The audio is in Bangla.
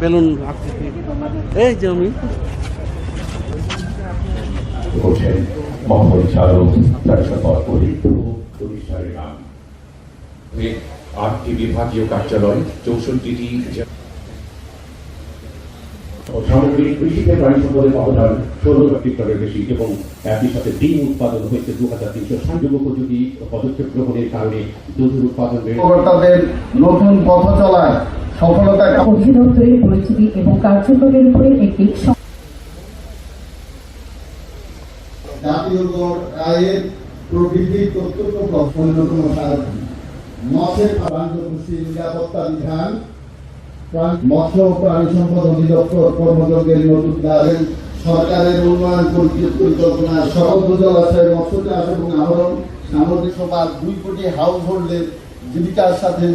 বেলুন আকৃতি এই যে আমি। ওঠেন মহাপরিচালক তারকা প্রতিষ্ঠানের আটটি বিভাগীয় কার্যালয় চৌষট্টিটি সামগ্রিক কৃষিতে প্রাণী সম্পদের অবদান ষোলো হেক্টরের বেশি এবং একই সাথে ডিম উৎপাদন হয়েছে দু হাজার তিনশো ষাট উপযোগী পদক্ষেপ গ্রহণের কারণে দুধের উৎপাদন বেড়ে নতুন পথ চলায় সফলতা অধিদপ্তরের পরিচিতি এবং কার্যক্রমের উপরে একটি জাতীয় গড় আয়ের প্রবৃদ্ধির প্রত্যক্ষ পথ অন্যতম মৎস্যের প্রান্তকৃষি নিরাপত্তা বিধান মৎস্য প্রাণী সম্পদ অধিদপ্তর কর্মযোগের নতুন দ্বারে সরকারের উন্নয়ন পরিকল্পনা সমুদ্র জলাশয় মৎস্য চাষ এবং আহরণ সামগ্রিক সভা দুই কোটি হাউস হোল্ডের জীবিকার সাথে